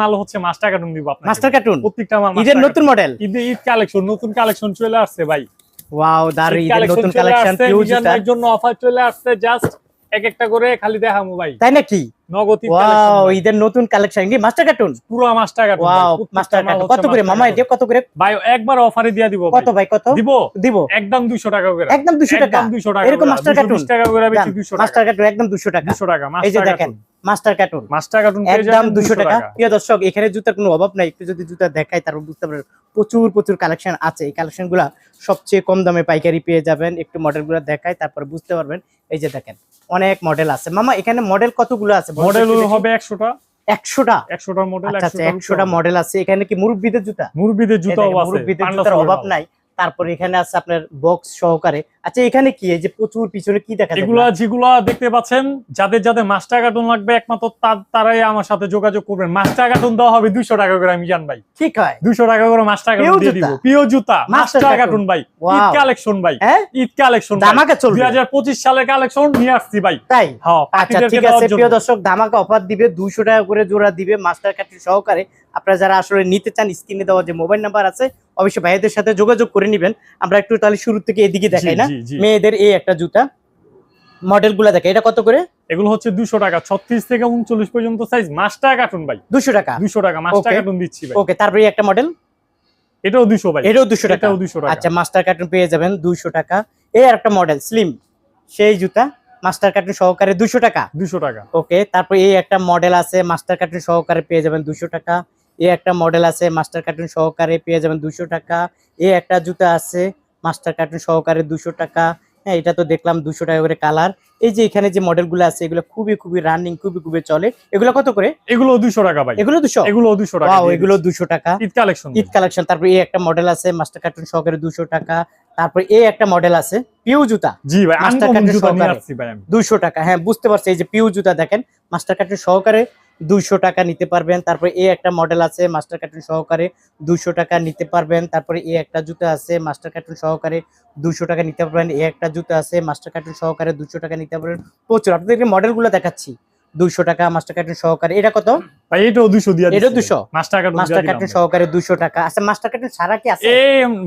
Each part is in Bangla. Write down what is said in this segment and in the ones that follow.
মাল হচ্ছে মাস্টার কার্টুন দিব আপনাকে। মাস্টার কার্টুন প্রত্যেকটা মাল ঈদের নতুন মডেল। ঈদ কালেকশন নতুন কালেকশন চলে আসছে ভাই। ওয়াও ঈদ ঈদের নতুন কালেকশন জন্য অফার চলে আসছে জাস্ট এক একটা করে খালি দেখামু ভাই। তাই নাকি? নগদ ওয়াও ঈদের নতুন কালেকশন কি মাস্টার কার্টুন পুরো master cartoon wow master cartoon কত করে? মামা এটা কত করে? ভাই একবার অফারে দিয়ে দিব কত ভাই কত? দিব? দিব। একদম 200 টাকা করে। একদম 200 টাকা। একদম 200 টাকা এরকম মাস্টার 220 কার্টুন টাকা করে বেশি 200 টাকা। মাস্টার কার্টুন একদম 200 টাকা। 200 টাকা এই যে দেখেন। মাস্টার কার্টুন মাস্টার কার্টুন একদম 200 টাকা। প্রিয় দর্শক এখানে জুতার কোনো অভাব নাই। একটু যদি জুতা দেখাই তারপর বুঝতে পারবেন প্রচুর প্রচুর কালেকশন আছে। এই কালেকশনগুলা সবচেয়ে কম দামে পাইকারি পেয়ে যাবেন। একটু মডেলগুলো দেখাই তারপর বুঝতে পারবেন। এই যে দেখেন অনেক মডেল আছে। মামা এখানে মডেল কতগুলো আছে? মডেল হবে 100টা একশোটা? 100টা মডেল আচ্ছা আচ্ছা একশোটা মডেল আছে। এখানে কি মুরব্বীদের জুতা? দেখেন, আছে। মুরব্বীদের জুতার অভাব নাই। তারপরে এখানে আছে আপনার বক্স সহকারে। আচ্ছা এখানে কি? এই যে প্রচুর পিছনে কি দেখা এগুলা যেগুলা দেখতে পাচ্ছেন যাদের যাদের মাস্টার কার্টুন লাগবে একমাত্র তার- তারাই আমার সাথে যোগাযোগ করবেন। মাস্টার কার্টুন দেওয়া হবে দুইশো টাকা করে আমি জান ভাই। ঠিক হয়। দুইশো টাকা করে মাস্টার কার্টুন দিয়ে দিব? পিও জুতা। মাস্টার কার্টুন ভাই। ঈদ কালেকশন ভাই। হ্যাঁ? ঈদ কালেকশন দামাকা দুই চলবে। হাজার পঁচিশ সালের কালেকশন নিয়ে আসছি ভাই। তাই? হ্যাঁ আচ্ছা ঠিক আছে প্রিয় দর্শক ধামাকা অফার দিবে দুইশো টাকা করে জোড়া দিবে মাস্টার কার্ড সহকারে। আপনারা যারা আসলে নিতে চান স্ক্রিনে দেওয়া যে মোবাইল নাম্বার আছে অবশ্যই ভাইদের সাথে যোগাযোগ করে নেবেন। আমরা একটু তাহলে শুরু থেকে এদিকে দেখাই না। মেয়েদের এই একটা জুতা। মডেলগুলা দেখে এটা কত করে? এগুলো হচ্ছে দুশো টাকা। ছত্রিশ থেকে উনচল্লিশ পর্যন্ত সাইজ মাস্টার কার্টুন ভাই। দুশো টাকা? দুশো টাকা। মাস্টার কার্টুন দিচ্ছি ভাই। ওকে তারপরে একটা মডেল এটাও দুশো ভাই। এটাও দুশো টাকা। এটাও দুশো টাকা। আচ্ছা মাস্টার কার্টুন পেয়ে যাবেন দুইশো টাকা। এই আর একটা মডেল স্লিম সেই জুতা মাস্টার কার্টুন সহকারে দুশো টাকা। দুশো টাকা। ওকে তারপর এই একটা মডেল আছে মাস্টার কার্টুন সহকারে পেয়ে যাবেন দুশো টাকা। এই একটা মডেল আছে মাস্টার কার্টুন সহকারে পেয়ে যাবেন দুশো টাকা। এ একটা জুতা আছে মাস্টার কার্টুন সহকারে দুশো টাকা। হ্যাঁ এটা তো দেখলাম দুশো টাকা করে কালার এই যে এখানে যে মডেলগুলো আছে এগুলো খুবই খুবই রানিং খুবই খুবই চলে। এগুলো কত করে? এগুলো দুশো টাকা ভাই। এগুলো দুশো? এগুলো দুশো টাকা এগুলো দুশো টাকা। ঈদ কালেকশন ঈদ কালেকশন তারপর এই একটা মডেল আছে মাস্টার কার্টুন সহকারে দুশো টাকা। তারপর এই একটা মডেল আছে পিউ জুতা। জি ভাই মাস্টার কার্টুন সহকারে। দুইশো টাকা হ্যাঁ বুঝতে পারছি এই যে পিউ জুতা দেখেন মাস্টার কার্টুন সহকারে দুইশো টাকা নিতে পারবেন। তারপরে এই একটা মডেল আছে মাস্টার কার্টুন সহকারে দুইশো টাকা নিতে পারবেন। তারপরে এই একটা জুতো আছে মাস্টার কার্টুন সহকারে দুইশো টাকা নিতে পারবেন। এই একটা জুতো আছে মাস্টার কার্টুন সহকারে দুইশো টাকা নিতে পারবেন। প্রচুর আপনাদেরকে মডেলগুলো দেখাচ্ছি। দুইশো টাকা মাস্টার কার্টুন সহকারে। এটা কত? এটাও দুশো দিয়ে এটাও 200? মাস্টার কার্টুন মাস্টার কার্টুন সহকারে দুইশো টাকা। আচ্ছা মাস্টার কার্টুন ছাড়া কি আছে?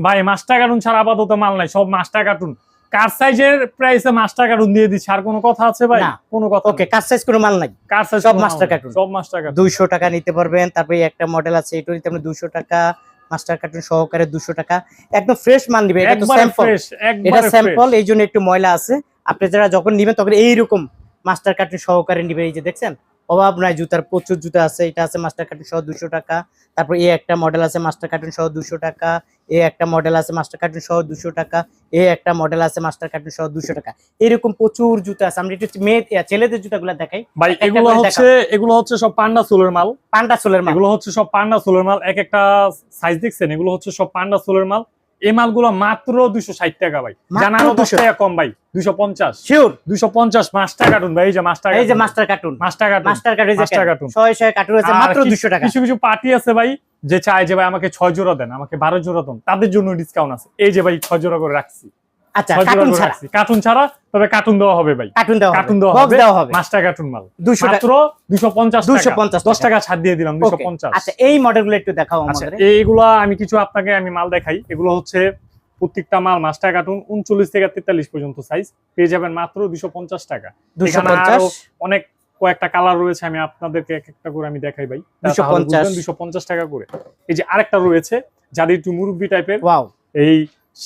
ভাই মাস্টার কার্টুন ছাড়া আপাতত মাল নাই। সব মাস্টার কার্টুন কার সাইজের প্রাইসে মাস্টার কার্টুন দিয়ে দিচ্ছি? আর কোনো কথা আছে ভাই? কোনো কথা ওকে কার সাইজ কোনো মাল নাই। কার সাইজ সব master cartoon। সব মাস্টার কার্টুন দুইশো টাকা নিতে পারবেন তারপরে একটা মডেল আছে এটা নিতে আপনি দুশো টাকা মাস্টার কার্টুন সহকারে দুশো টাকা। একদম ফ্রেশ মাল নিবে এটা তো স্যাম্পল এটা স্যাম্পল এই জন্য একটু ময়লা আছে। আপনি যারা যখন নিবেন তখন এইরকম মাস্টার কার্টুন সহকারে নিবে। এই যে দেখছেন অভাব নাই জুতার প্রচুর জুতা আছে এটা আছে মাস্টার কার্টুন সহ দুশো টাকা। তারপর এই একটা মডেল আছে মাস্টার কার্টুন সহ দুশো টাকা। এই একটা মডেল আছে মাস্টার কার্টুন সহ দুশো টাকা এ একটা মডেল আছে মাস্টার কার্টুন সহ দুশো টাকা। এরকম প্রচুর জুতা আছে। আমরা একটু মেয়ে ছেলেদের জুতাগুলো দেখাই। ভাই এগুলো হচ্ছে এগুলো হচ্ছে সব পান্ডা সোলের মাল। পান্ডা সোলের মাল। এগুলো হচ্ছে সব পান্ডা সোলের মাল। এক একটা সাইজ দেখছেন? এগুলো হচ্ছে সব পান্ডা সোলের মাল। এই মালগুলো মাত্র দুশো ষাট টাকা ভাই। জানানো দশ টাকা কম ভাই। দুশো পঞ্চাশ। শিওর দুশো পঞ্চাশ মাস্টার কার্টুন ভাই। এই যে মাস্টার এই যে master cartoon master cartoon master cartoon Master cartoon। ছয় ছয় কার্টুন আছে মাত্র দুশো টাকা। কিছু কিছু পার্টি আছে ভাই। যে চায় যে ভাই আমাকে ছয় জোড়া দেন আমাকে বারো জোড়া দেন তাদের জন্য ডিসকাউন্ট আছে। এই যে ভাই ছয় জোড়া করে রাখছি। আচ্ছা ছয় জোড়া কার্টুন ছাড়া? কার্টুন ছাড়া তবে কার্টুন দেওয়া হবে ভাই। কার্টুন দেওয়া কার্টুন দেওয়া হবে। দেওয়া হবে। মাস্টার কার্টুন মাল। দুশো টাকা মাত্র দুশো পঞ্চাশ 250 দশ টাকা ছাড় দিয়ে দিলাম দুশো Okay, পঞ্চাশ। আচ্ছা এই মডেলগুলো একটু দেখাও আচ্ছা আমাদের। এইগুলা আমি কিছু আপনাকে আমি মাল দেখাই। এগুলো হচ্ছে প্রত্যেকটা মাল মাস্টার কার্টুন উনচল্লিশ থেকে তেতাল্লিশ পর্যন্ত সাইজ পেয়ে যাবেন মাত্র দুশো পঞ্চাশ টাকা। অনেক কয়েকটা কালার রয়েছে আমি আপনাদেরকে এক একটা করে আমি দেখাই ভাই। 250 দুশো পঞ্চাশ। টাকা করে। এই যে আরেকটা রয়েছে যাদের একটু মুরব্বি টাইপের এই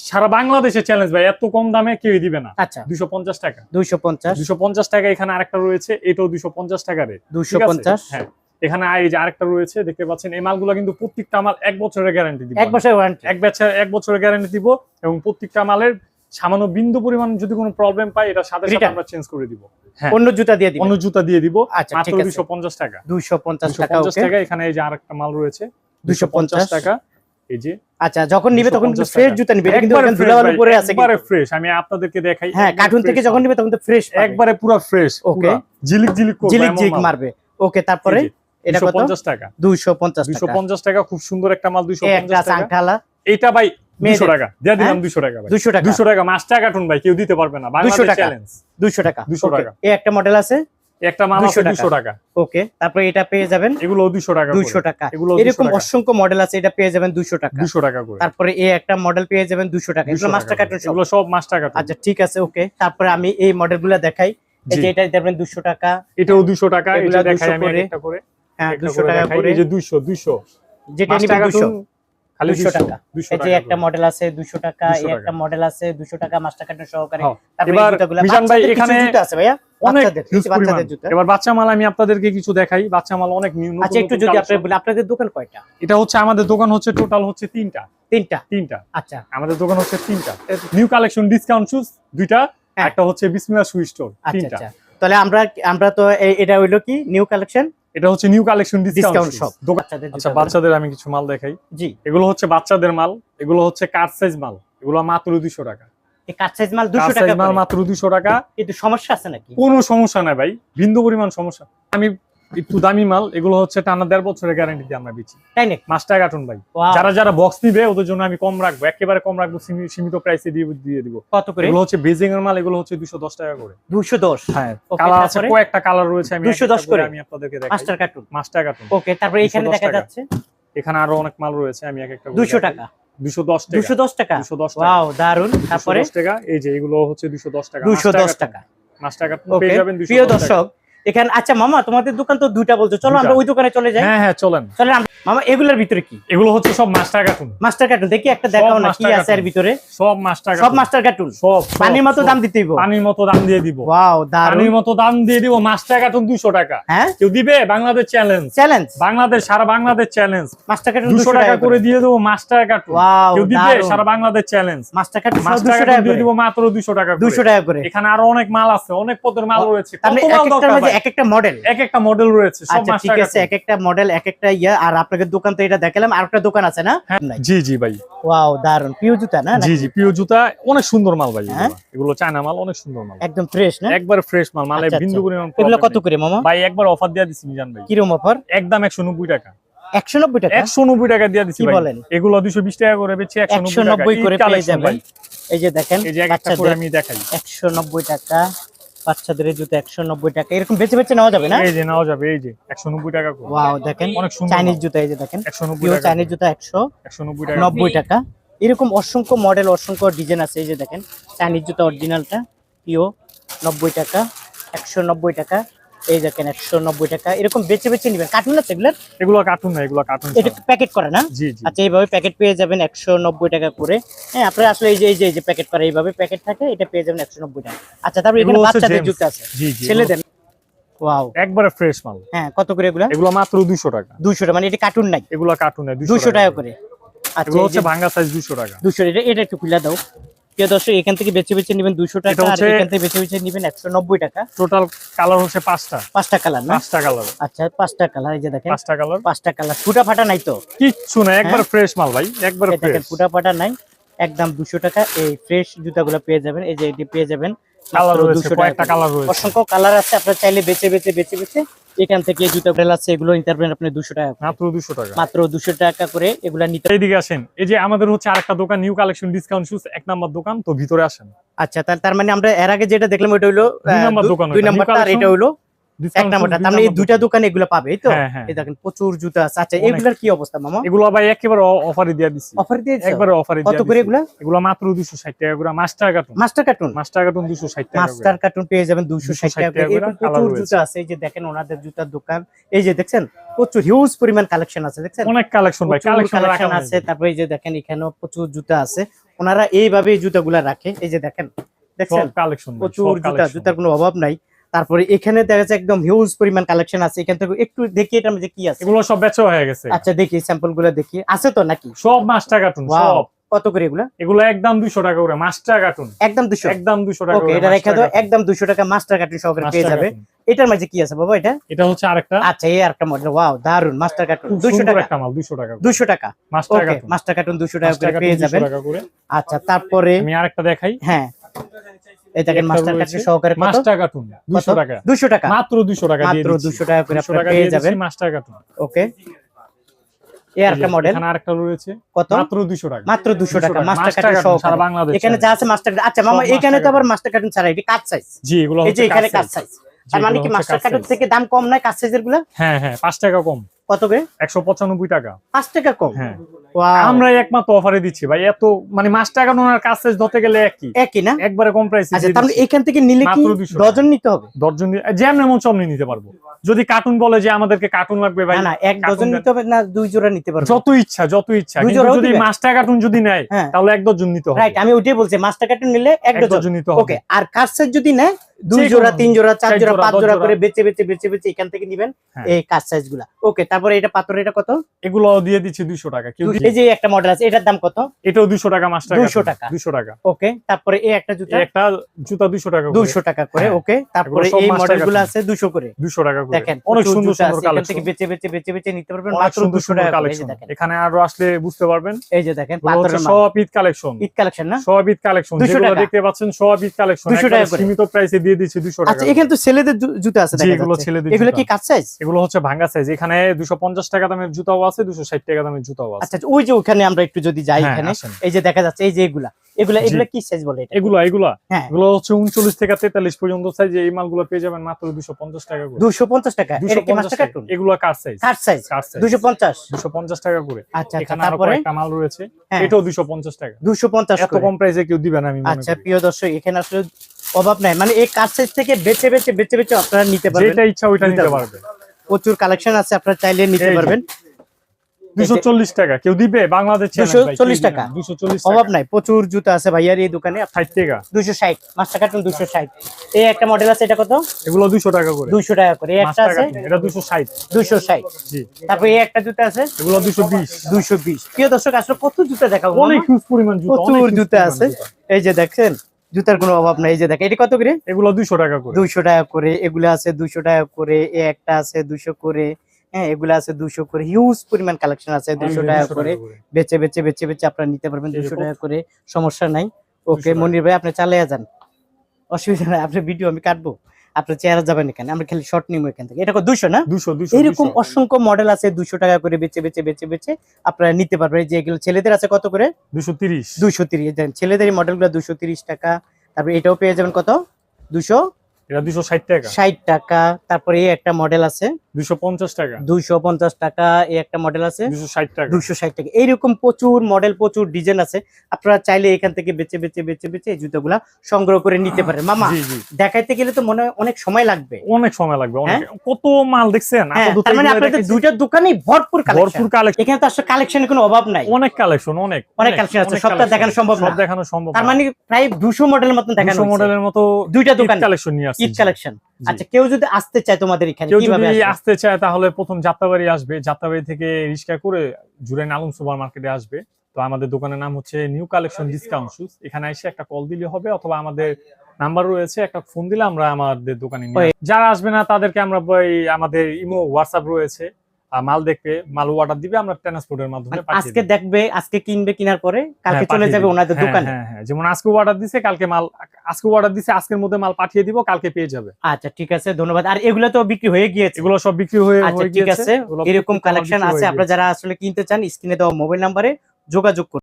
সারা বাংলাদেশে চ্যালেঞ্জ ভাই এত কম দামে কেউই দিবে না। আচ্ছা। দুশো পঞ্চাশ টাকা। দুইশো পঞ্চাশ। দুশো পঞ্চাশ টাকা এখানে আরেকটা রয়েছে এটাও দুশো পঞ্চাশ টাকা রে। দুশো পঞ্চাশ। হ্যাঁ। এখানে এই যে আরেকটা রয়েছে দেখতে পাচ্ছেন এই মালগুলো কিন্তু প্রত্যেকটা মাল এক বছরের গ্যারান্টি দিব এক এক বছর এক বছরের গ্যারান্টি দিব এবং প্রত্যেকটা মালের সামান্য বিন্দু পরিমাণ যদি কোনো প্রবলেম পাই এটা সাথে সাথে আমরা চেঞ্জ করে দিব। হ্যাঁ। অন্য জুতা দিয়ে দিবেন। অন্য জুতা দিয়ে দিব। আচ্ছা মাত্র ঠিক আছে। দুশো পঞ্চাশ টাকা। দুইশো পঞ্চাশ দুশো টাকা পঞ্চাশ ওকে। টাকা এখানে এই যে আরেকটা মাল রয়েছে। 250 টাকা। এই যে আচ্ছা যখন নিবে তখন 250 ফ্রেশ জুতা নিবে। কিন্তু এখানে ধুলাবালু পরে আছে একবারে। ফ্রেশ আমি আপনাদেরকে দেখাই হ্যাঁ কার্টুন থেকে যখন নিবে তখন তো ফ্রেশ একবারে পুরো ফ্রেশ ওকে। ঝিলিক ঝিলিক করবে জিলিক এমন জিলিক মারবে। ওকে তারপরে এটা কত? 250 টাকা। দুইশো পঞ্চাশ দুইশো টাকা পঞ্চাশ টাকা খুব সুন্দর একটা মাল দুইশো এই একটা পঞ্চাশ টাকা এটা ভাই দুশো মেয়েদের। টাকা। দিয়ে দিলাম হ্যাঁ? দুশো টাকা ভাই। দুইশো টাকা। দুশো টাকা মাস্টার কার্টুন ভাই কেউ দিতে পারবে না। বাংলাদেশ চ্যালেঞ্জ দুইশো টাকা। 200 টাকা। এই একটা মডেল আছে? একটা মাল 200 টাকা। ওকে তারপরে এটা পেয়ে যাবেন এগুলো 200 টাকা করে। দুইশো টাকা। এরকম অসংখ্য মডেল আছে এটা পেয়ে যাবেন দুইশো টাকা। 200 টাকা করে। তারপরে এই একটা মডেল পেয়ে যাবেন দুশো টাকা। এগুলো মাস্টার কার্টুন এগুলো সব মাস্টার কার্টুন আচ্ছা ঠিক আছে ওকে তারপরে আমি এই মডেলগুলো দেখাই। এই যে এটা দেবেন দুশো টাকা। এটাও 200 টাকা। এটা দেখাই আমি করে। একটা করে। হ্যাঁ দুশো টাকা করে। এই যে 200 200 যেটা নিবেন দুশো। 200 200 টাকা। এই যে একটা মডেল আছে দুশো টাকা এই একটা মডেল আছে দুশো টাকা মাস্টার সহকারে। হ্যাঁ। এবার এই ভাই এখানে জুতা আছে ভাইয়া? বাচ্চাদের হিউজ কিছু বাচ্চাদের পরিমাণ। জুতা। এবার বাচ্চা মাল আমি আপনাদেরকে কিছু দেখাই। বাচ্চা মাল অনেক নিউ আচ্ছা একটু যদি আপনি। আপনাদের দোকান কয়টা? এটা হচ্ছে আমাদের দোকান হচ্ছে টোটাল হচ্ছে তিনটা। তিনটা? তিনটা। আচ্ছা। আমাদের দোকান হচ্ছে তিনটা। নিউ কালেকশন ডিসকাউন্ট শুজ দুইটা। হ্যাঁ। একটা হচ্ছে বিসমিল্লাহ শু স্টোর তিনটা। আচ্ছা। তাহলে আমরা আমরা তো এটা হইল কি? নিউ কালেকশন এটা হচ্ছে নিউ কালেকশন ডিসকাউন্ট শপ বাচ্চাদের আচ্ছা বাচ্চাদের আমি কিছু মাল দেখাই। জি। এগুলো হচ্ছে বাচ্চাদের মাল এগুলো হচ্ছে কার সাইজ মাল। এগুলো মাত্র দুইশো টাকা। এই কাট সাইজ মাল 200 টাকা মাল মাত্র দুইশো টাকা। কিন্তু সমস্যা আছে নাকি? কোনো সমস্যা নাই ভাই। বিন্দু পরিমাণ সমস্যা। আমি একটু দামি মাল এগুলো হচ্ছে টানা দেড় বছরের গ্যারান্টি দিয়ে আমরা দিচ্ছি তাই নাকি? মাস্টার কার্টুন ভাই। যারা যারা বক্স নিবে ওদের জন্য আমি কম রাখব একেবারে কম রাখব সীমিত প্রাইসে দিয়ে দিয়ে দিব। কত করে? এগুলো হচ্ছে বেজিং এর মাল এগুলো হচ্ছে দুশো দশ টাকা করে। 210 হ্যাঁ কালার আছে? কয়েকটা কালার রয়েছে আমি 210 এক একটা করে? আমি আপনাদেরকে দেখাই। Master cartoon master cartoon okay তারপরে এখানে দেখা যাচ্ছে? এখানে আরও অনেক মাল রয়েছে আমি এক একটা 200 টাকা? দুশো দশ টাকা। 210 টাকা? দুশো দশ টাকা। ওয়াও দারুণ তারপরে? 210 টাকা এই যে এগুলো হচ্ছে দুশো দশ টাকা। 210 টাকা। মাস্টার কার্টুন ওকে পেয়ে যাবেন 210 প্রিয় টাকা। দর্শক এখানে আচ্ছা মামা তোমাদের দোকান তো দুইটা বলছো। চলো আমরা ওই দোকানে চলে যাই। হ্যাঁ হ্যাঁ চলেন। চলেন মামা এগুলোর ভিতরে কি? এগুলো হচ্ছে সব মাস্টার কার্টুন মাস্টার কার্টুন দেখি একটা দেখাও না কি আছে এর ভিতরে। সব মাস্টার সব মাস্টার কার্টুন সব পানির মতো দাম দিতেই হইবো। পানির মতো দাম দিয়ে দিব। ওয়াও দারুণ পানির মতো দাম দিয়ে দিব মাস্টার কার্টুন দুশো টাকা। হ্যাঁ? কেউ দিবে? বাংলাদেশ চ্যালেঞ্জ চ্যালেঞ্জ বাংলাদেশ সারা বাংলাদেশ চ্যালেঞ্জ মাস্টার কার্টুন দুশো টাকা করে দিয়ে দেবো মাস্টার কার্টুন ওয়াও কেউ দিবে? সারা Bangladesh challenge master cartoon master 200 টাকা দিয়ে দিব মাত্র দুশো টাকা করে। 200 টাকা করে। এখানে আরও অনেক মাল আছে অনেক পদের মাল রয়েছে। মানে কত মাল দরকার? এক একটা মডেল এক একটা মডেল রয়েছে আচ্ছা ঠিক আছে এক একটা মডেল এক একটা ইয়া আর আপনাদের দোকান তো এটা দেখালাম আর একটা দোকান আছে না? জি জি ভাই। ওয়াও দারুণ প্রিয় জুতা না জি জি প্রিয় জুতা অনেক সুন্দর মাল ভাই হ্যাঁ? এগুলো। চায়না মাল অনেক সুন্দর মাল। একদম ফ্রেশ না? একবার ফ্রেশ মাল মালে আচ্ছা, বিন্দু আচ্ছা। পরিমাণ এগুলো কত করে মামা? ভাই একবার অফার দিয়ে দিছি মিজান ভাই। অফার একদম একশো নব্বই টাকা। একশো নব্বই টাকা? একশো নব্বই টাকা দিয়ে দিছি ভাই। বলেন? এগুলো দুশো বিশ টাকা করে বেচে একশো একশো নব্বই নব্বই করে পেয়ে যাবেন। এই যে দেখেন এই যে একটা করে আমি দেখাই। একশো নব্বই টাকা। বাচ্চাদের জুতো একশো নব্বই টাকা। এরকম বেছে বেছে নেওয়া যাবে না? এই যে নেওয়া যাবে এই যে একশো নব্বই টাকা ওয়াও দেখেন অনেক চাইনিজ। জুতো এই যে দেখেন। একশো নব্বই চাইনিজ জুতো একশো একশো নব্বই টাকা। এরকম অসংখ্য মডেল অসংখ্য ডিজাইন আছে এই যে দেখেন চাইনিজ জুতো অরিজিনালটা পিও নব্বই টাকা একশো নব্বই টাকা। এই দেখেন একশো নব্বই টাকা। এরকম বেছে বেছে নিবেন। কার্টুন আছে এগুলোর? এগুলো কার্টুন না এগুলো কার্টুন এটা প্যাকেট করা না? জি জি। আচ্ছা এইভাবে প্যাকেট পেয়ে যাবেন একশো নব্বই টাকা করে। হ্যাঁ আপনারা আসলে এই যে এই যে এই যে প্যাকেট করা এইভাবে প্যাকেট থাকে এটা পেয়ে যাবেন একশো নব্বই টাকা। আচ্ছা তারপরে এখানে এগুলো বাচ্চাদের। জুতো আছে। ছেলেদের ওয়াও। একবারে ফ্রেশ মাল। হ্যাঁ কত করে এগুলা? এগুলো মাত্র দুশো টাকা। দুশো টাকা মানে এটা কার্টুন নাই? এগুলো কার্টুন টাকা করে। আচ্ছা এগুলো হচ্ছে সাইজ টাকা। এটা এটা একটু খুলে দাও। প্রিয় দর্শক এখান থেকে বেছে বেছে নেবেন দুশো টাকা আর এখান থেকে বেছে বেছে নেবেন একশো নব্বই টাকা। টোটাল কালার হচ্ছে পাঁচটা। পাঁচটা কালার না? পাঁচটা কালার। আচ্ছা পাঁচটা কালার এই যে দেখেন। পাঁচটা কালার। পাঁচটা কালার। ফুটা ফাটা নাই তো? কিচ্ছু না একবার ফ্রেশ মাল ভাই একবার দেখেন ফুটা ফাটা নাই একদম দুশো টাকা এই ফ্রেশ জুতাগুলো পেয়ে যাবেন এই যে এটি পেয়ে যাবেন। কালার রয়েছে কয়েকটা কালার রয়েছে। অসংখ্য কালার আছে আপনারা চাইলে বেছে বেছে বেছে বেছে এখান থেকে জুতা বেল আছে এগুলো নিতে পারবেন আপনি দুশো টাকা মাত্র দুশো টাকা। মাত্র দুশো টাকা করে এগুলো নিতে আসেন। এই যে আমাদের হচ্ছে আরেকটা দোকান নিউ কালেকশন ডিসকাউন্ট শুজ এক নাম্বার দোকান তো ভিতরে আসেন। আচ্ছা তার তার মানে আমরা এর আগে যেটা দেখলাম ওটা হলো দুই নম্বর দোকান দুই ওইটা, নাম্বারটা আর এটা হলো এক নাম্বারটা মানে এই নাম্বার দুইটা দোকানে এগুলো পাবে তো? হ্যাঁ, হ্যাঁ। এই দেখেন প্রচুর জুতা আছে। আচ্ছা অনেক। কি অবস্থা মামা? এগুলো ভাই একেবারে অফারে দিয়ে দিছি। অফার দিয়েছে একবারে অফারে কত করে এগুলা? এগুলো মাত্র দুশো ষাট টাকা করে। Master cartoon master cartoon master cartoon দুশো ষাট টাকা মাস্টার কার্টুন পেয়ে যাবেন 260 টাকা করে টাকা করে। এরকম colour প্রচুর জুতা আছে এই যে দেখেন ওনাদের জুতার দোকান। এই যে দেখছেন প্রচুর হিউজ পরিমাণ কালেকশন আছে দেখছেন? অনেক কালেকশন ভাই। কালেকশন কালেকশন আছে। তারপরে এই যে দেখেন এখানেও প্রচুর জুতা আছে। ওনারা এইভাবে জুতাগুলা রাখে। এই যে দেখেন দেখছেন? কালেকশন প্রচুর জুতা জুতার কোনো অভাব নাই। তারপরে এখানে দেখা যাচ্ছে একদম হিউজ পরিমাণ কালেকশন আছে। এখান থেকে একটু দেখি এটা যে কি আছে। এগুলো সব বেচা হয়ে গেছে। আচ্ছা দেখি স্যাম্পলগুলো দেখি। আছে তো নাকি? সব মাস্টার কার্টুন সব। কত করে এগুলা? এগুলো একদম দুশো টাকা করে মাস্টার কার্টুন একদম দুশো একদম দুশো টাকা ওকে এটা রেখে দাও। একদম দুশো টাকা মাস্টার কার্টুন সহকারে পেয়ে যাবে। এটার মাঝে কি আছে বাবা এটা? এটা হচ্ছে আরেকটা। আচ্ছা এই একটা মডেল ওয়াও দারুণ মাস্টার কার্টুন খুব দুশো সুন্দর টাকা। একটা মাল দুশো টাকা দুশো টাকা। মাস্টার কার্টুন মাস্টার কার্টুন দুশো টাকা করে পেয়ে যাবেন। আচ্ছা তারপরে আমি আরেকটা দেখাই। হ্যাঁ। এই দেখেন একটা মাস্টার রয়েছে, সহকারে কত? Master cartoon? টাকা। মাত্র টাকা দিয়ে মাত্র দিচ্ছি। দুশো টাকা করে আপনারা পেয়ে যাবেন। Master cartoon. ওকে। আর একটা মডেল আরেকটা রয়েছে। কত? মাত্র দুশো টাকা। মাত্র দুশো টাকা। মাস্টার মাস্টার কার্টুন কার্টুন সারা বাংলাদেশ। এখানে যা আছে মাস্টার আচ্ছা মামা এখানে তো আবার মাস্টার ছাড়া এটি কাজ সাইজ জি এগুলো এই যে এখানে সাইজ তার মানে কি মাস্টার কার্টুন থেকে দাম কম নয় কাজ সাইজেরগুলা? হ্যাঁ হ্যাঁ পাঁচ টাকা কম। কত করে টাকা। টাকা কম? হ্যাঁ। আমরা একমাত্র অফারে দিচ্ছি ভাই। এত মানে মাস টাকা নোনার ধরতে গেলে একই। একই না? একবারে কম প্রাইস আচ্ছা তাহলে এখান থেকে নিলে কি মাত্র 200 টাকা। ডজন নিতে হবে? যেমন সব নিতে পারব। যদি কার্টুন বলে যে আমাদেরকে কার্টুন লাগবে ভাই না এক ডজন নিতে হবে না দুই জোড়া নিতে পারবে? যত ইচ্ছা যত ইচ্ছা। কিন্তু যদি দিবে? মাস টাকা কার্টুন যদি নেয় হ্যাঁ। তাহলে এক ডজন নিতে হবে। রাইট আমি ওইটাই বলছি মাস্টার কার্টুন নিলে এক ডজন নিতে হবে। ওকে আর কাজ যদি নেয় দুই জোড়া তিন জোড়া চার জোড়া পাঁচ জোড়া। করে বেচে বেচে বেচে বেচে এখান থেকে নিবেন হ্যাঁ। এই কাজ সাইজগুলা। ওকে তারপরে এটা পাথর এটা কত? এগুলো দিয়ে দিচ্ছি দুইশো টাকা। এই যে একটা মডেল আছে এটার দাম কত? এটাও টাকা টাকা। 200 টাকা। ওকে তারপরে এই একটা জুতা? একটা জুতা টাকা টাকা করে হ্যাঁ। ওকে তারপরে সব এই মডেলগুলো আছে দুশো করে। দুইশো টাকা করে। দেখেন অনেক সুন্দর সুন্দর কালেকশন থেকে বেচে বেচে বেচে বেচে নিতে পারবেন মাত্র দুশো টাকা কালেকশন এখানে আরও আসলে বুঝতে পারবেন। এই যে দেখেন সব ঈদ কালেকশন ঈদ কালেকশন না? সব ঈদ কালেকশন 200 যেগুলো টাকা। দেখতে পাচ্ছেন সব ঈদ কালেকশন 200 টাকা করে। সীমিত প্রাইসে দিয়ে দিচ্ছি দুশো টাকা আচ্ছা এখানে তো ছেলেদের জুতা আছে দেখা এগুলো ছেলেদের এগুলো কি কাজ সাইজ এগুলো হচ্ছে ভাঙ্গা সাইজ এখানে দুশো পঞ্চাশ টাকা দামের জুতাও আছে দুশো ষাট টাকা দামের জুতাও আছে। আচ্ছা ওই যে ওখানে আমরা একটু যদি যাই হ্যাঁ, এখানে এই যে দেখা যাচ্ছে এই যে এগুলা এগুলা এগুলা কি সাইজ বলে এটা? এগুলা এগুলা। হ্যাঁ। এগুলো হচ্ছে উনচল্লিশ থেকে তেতাল্লিশ পর্যন্ত সাইজ এই মালগুলো পেয়ে যাবেন মাত্র দুশো পঞ্চাশ টাকা করে। দুশো পঞ্চাশ টাকা? এটা কি 250 মাস্টার টাকা। কার্টুন এগুলো কার সাইজ কার সাইজ কার সাইজ দুশো পঞ্চাশ? দুশো পঞ্চাশ টাকা করে। আচ্ছা আচ্ছা এখানে আরও তারপরে? কয়েকটা মাল রয়েছে। হ্যাঁ। এটাও দুশো পঞ্চাশ টাকা। দুশো পঞ্চাশ এত কম প্রাইসে কেউ দিবে না আমি আচ্ছা। প্রিয় দর্শক এখানে আসলে অভাব নাই। মানে এই কার সাইজ থেকে বেছে বেছে বেছে বেছে আপনারা নিতে পারবেন। যেটা ইচ্ছা ওইটা নিতে নিতে পারবে প্রচুর কালেকশন আছে আপনারা চাইলে নিতে পারবেন। দুশো চল্লিশ টাকা। কেউ দিবে? বাংলাদেশ 240 টাকা। দুশো চল্লিশ অভাব নাই প্রচুর জুতা আছে ভাইয়ার এই দোকানে। ষাট টাকা। দুশো ষাট মাস্টার কার্টুন দুশো ষাট। এই একটা মডেল আছে এটা কত? এগুলো দুশো টাকা করে। দুশো টাকা করে। এই একটা আছে? এটা দুশো ষাট। দুশো ষাট। জি। তারপরে এই একটা জুতা আছে? এগুলো দুশো বিশ। দুশো বিশ। প্রিয় দর্শক আসলে কত জুতা দেখাবো অনেক হিউজ পরিমাণ জুতো প্রচুর জুতা আছে। এই যে দেখছেন জুতার কোনো অভাব নাই যে দেখে এটা কত করে? এগুলো দুইশো টাকা করে। দুইশো টাকা করে এগুলো আছে দুইশো টাকা করে এ একটা আছে দুশো করে হ্যাঁ এগুলো আছে দুশো করে হিউজ পরিমাণ কালেকশন আছে দুশো টাকা করে। বেচে বেচে বেচে বেচে আপনারা নিতে পারবেন দুশো টাকা করে সমস্যা নাই। ওকে 200 মনির ভাই আপনি চালিয়ে যান। অসুবিধা নাই আপনার ভিডিও আমি কাটবো। আপনার চেহারা যাবেন এখানে আমরা খালি শর্ট নিবো এখান থেকে। এটা দুশো না? দুশো দুশো এরকম অসংখ্য মডেল আছে দুশো টাকা করে বেচে বেচে বেচে বেচে আপনারা নিতে পারবেন। যে এগুলো ছেলেদের আছে কত করে? দুশো তিরিশ। দুশো তিরিশ। ছেলেদের মডেলগুলো দুশো তিরিশ টাকা। তারপরে এটাও পেয়ে যাবেন কত? দুশো এটা দুশো ষাট টাকা। ষাট টাকা। তারপরে এই একটা মডেল আছে। দুশো পঞ্চাশ টাকা। দুইশো পঞ্চাশ টাকা এই একটা মডেল আছে। দুশো ষাট টাকা। দুশো ষাট টাকা। এইরকম প্রচুর মডেল প্রচুর ডিজাইন আছে। আপনারা চাইলে এখান থেকে বেচে বেচে বেচে বেচে এই জুতোগুলা সংগ্রহ করে নিতে পারেন। মামা জি জি। দেখাইতে গেলে তো মনে অনেক সময় লাগবে। অনেক সময় লাগবে অনেক। কত মাল দেখছেন? হ্যাঁ তার মানে আপনাদের দুইটা দোকানেই ভরপুর কালেকশন ভরপুর কালেকশন এখানে তো আসলে কালেকশনের কোনো অভাব নাই। অনেক কালেকশন অনেক। অনেক collection আছে, সবটা দেখানো সম্ভব সব দেখানো সম্ভব তার মানে প্রায় দুশো মডেলের মতন দেখানো দুশো হয়েছে। মডেলের মতো দুইটা দোকান। কালেকশন নিয়ে ঈদ কালেকশন। আচ্ছা কেউ যদি আসতে চায় তোমাদের এখানে কেউ কীভাবে যদি আসবে? আসতে চায় তাহলে প্রথম যাত্রাবাড়ি আসবে। যাত্রাবাড়ি থেকে রিক্সা করে জুরাইন আলম সুপার মার্কেটে আসবে। তো আমাদের দোকানের নাম হচ্ছে নিউ কালেকশন ডিসকাউন্ট শুজ এখানে এসে একটা কল দিলে হবে অথবা আমাদের নাম্বার রয়েছে একটা ফোন দিলে আমরা আমাদের দোকানে নিয়ে যারা আসবে না তাদেরকে আমরা আমাদের ইমো হোয়াটসঅ্যাপ রয়েছে। মাল দেখবে মাল অর্ডার দিবে আমরা ট্রান্সপোর্টের মাধ্যমে আজকে দেখবে আজকে কিনবে কেনার পরে কালকে হ্যাঁ, চলে যাবে ওনাদের হ্যাঁ, দোকানে। হ্যাঁ হ্যাঁ যেমন আজকে অর্ডার দিছে কালকে মাল আজকে অর্ডার দিছে আজকের মধ্যে মাল পাঠিয়ে দিব কালকে পেয়ে যাবে। আচ্ছা ঠিক আছে ধন্যবাদ। আর এগুলো তো বিক্রি হয়ে গিয়েছে। এগুলো সব বিক্রি হয়ে আচ্ছা ঠিক আছে এরকম কালেকশন আছে আপনারা যারা আসলে কিনতে চান স্ক্রিনে দেওয়া মোবাইল নম্বরে যোগাযোগ করুন।